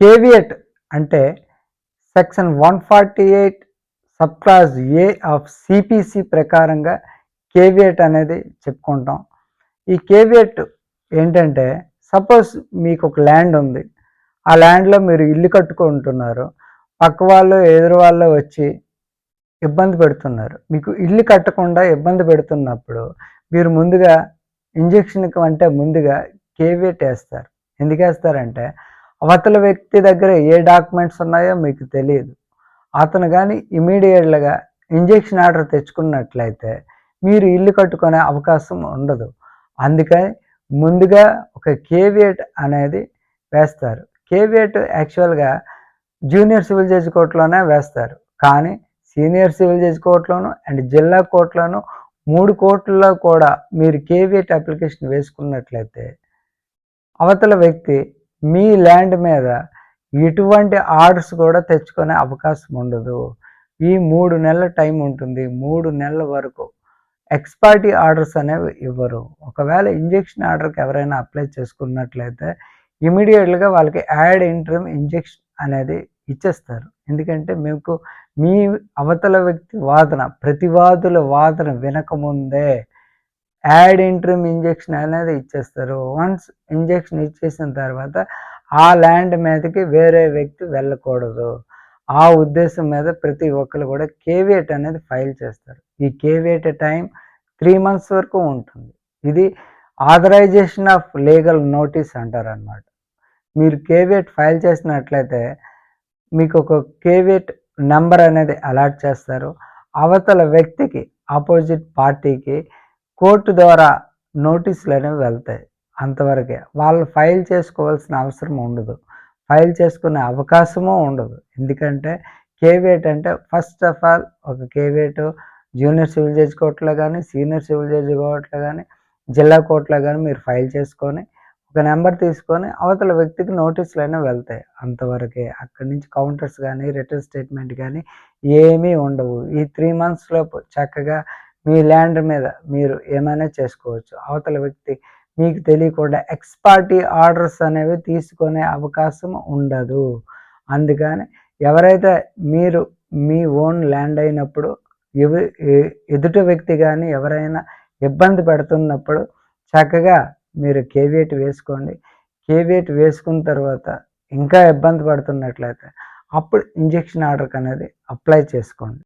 Caveat అంటే section one forty eight sub clause A of CPC ప్రకారంగా caveat అనేది చెప్పుకుంటాం. ఈ కేవియట్ ఏంటంటే సపోజ్ మీకు ఒక ల్యాండ్ ఉంది. ఆ ల్యాండ్లో మీరు ఇల్లు కట్టుకుంటున్నారు. పక్క వాళ్ళు ఎదురు వాళ్ళు వచ్చి ఇబ్బంది పెడుతున్నారు. మీకు ఇల్లు కట్టకుండా ఇబ్బంది పెడుతున్నప్పుడు మీరు ముందుగా ఇంజక్షన్కి అంటే ముందుగా కేవియట్ వేస్తారు. ఎందుకు వేస్తారంటే అవతల వ్యక్తి దగ్గర ఏ డాక్యుమెంట్స్ ఉన్నాయో మీకు తెలియదు. అతను కానీ ఇమీడియట్గా ఇంజెక్షన్ ఆర్డర్ తెచ్చుకున్నట్లయితే మీరు ఇల్లు కట్టుకునే అవకాశం ఉండదు. అందుకని ముందుగా ఒక కేవియట్ అనేది వేస్తారు. కేవియట్ యాక్చువల్గా జూనియర్ సివిల్ జడ్జి కోర్టులోనే వేస్తారు. కానీ సీనియర్ సివిల్ జడ్జి కోర్టులోను అండ్ జిల్లా కోర్టులోను మూడు కోర్టుల్లో కూడా మీరు కేవియట్ అప్లికేషన్ వేసుకున్నట్లయితే అవతల వ్యక్తి మీ ల్యాండ్ మీద ఎటువంటి ఆర్డర్స్ కూడా తెచ్చుకునే అవకాశం ఉండదు. ఈ మూడు నెలల టైం ఉంటుంది. మూడు నెలల వరకు ఎక్స్పర్టీ ఆర్డర్స్ అనేవి ఇవ్వరు. ఒకవేళ ఇంజెక్షన్ ఆర్డర్కి ఎవరైనా అప్లై చేసుకున్నట్లయితే ఇమీడియట్గా వాళ్ళకి యాడ్ ఇంటర్మ్ ఇంజెక్షన్ అనేది ఇచ్చేస్తారు. ఎందుకంటే మీకు మీ అవతల వ్యక్తి వాదన ప్రతివాదుల వాదన వినకముందే యాడ్ ఇంట్రీమ్ ఇంజెక్షన్ అనేది ఇచ్చేస్తారు. వన్స్ ఇంజెక్షన్ ఇచ్చేసిన తర్వాత ఆ ల్యాండ్ మీదకి వేరే వ్యక్తి వెళ్ళకూడదు. ఆ ఉద్దేశం మీద ప్రతి ఒక్కరు కూడా కేవియట్ అనేది ఫైల్ చేస్తారు. ఈ కేవియట్ టైం త్రీ మంత్స్ వరకు ఉంటుంది. ఇది ఆథరైజేషన్ ఆఫ్ లీగల్ నోటీస్ అంటారు అనమాట మీరు కేవియట్ ఫైల్ చేసినట్లయితే మీకు ఒక కేవియట్ నెంబర్ అనేది అలాట్ చేస్తారు. అవతల వ్యక్తికి ఆపోజిట్ పార్టీకి కోర్టు ద్వారా నోటీసులు అనేవి వెళ్తాయి అంతవరకే. వాళ్ళు ఫైల్ చేసుకోవాల్సిన అవసరం ఉండదు. ఫైల్ చేసుకునే అవకాశము ఉండదు. ఎందుకంటే కేవేట్ అంటే ఫస్ట్ ఆఫ్ ఆల్ ఒక కేవేట్ జూనియర్ సివిల్ జడ్జి కోర్టులో కానీ సీనియర్ సివిల్ జడ్జి కోర్టులో కానీ జిల్లా కోర్టులో కానీ మీరు ఫైల్ చేసుకొని ఒక నెంబర్ తీసుకొని అవతల వ్యక్తికి నోటీసులు అనేవి వెళ్తాయి. అంతవరకే అక్కడి నుంచి కౌంటర్స్ కానీ రిటర్న్ స్టేట్మెంట్ కానీ ఏమీ ఉండవు. ఈ త్రీ మంత్స్లోపు చక్కగా మీ ల్యాండ్ మీద మీరు ఏమైనా చేసుకోవచ్చు. అవతల వ్యక్తి మీకు తెలియకుండా ఎక్స్పార్టీ ఆర్డర్స్ అనేవి తీసుకునే అవకాశం ఉండదు. అందుకని ఎవరైతే మీరు మీ ఓన్ ల్యాండ్ అయినప్పుడు ఎదుటి వ్యక్తి కానీ ఎవరైనా ఇబ్బంది పెడుతున్నప్పుడు చక్కగా మీరు కేవియట్ వేసుకోండి. కేవియట్ వేసుకున్న తర్వాత ఇంకా ఇబ్బంది పడుతున్నట్లయితే అప్పుడు ఇంజెక్షన్ ఆర్డర్కి అనేది అప్లై చేసుకోండి.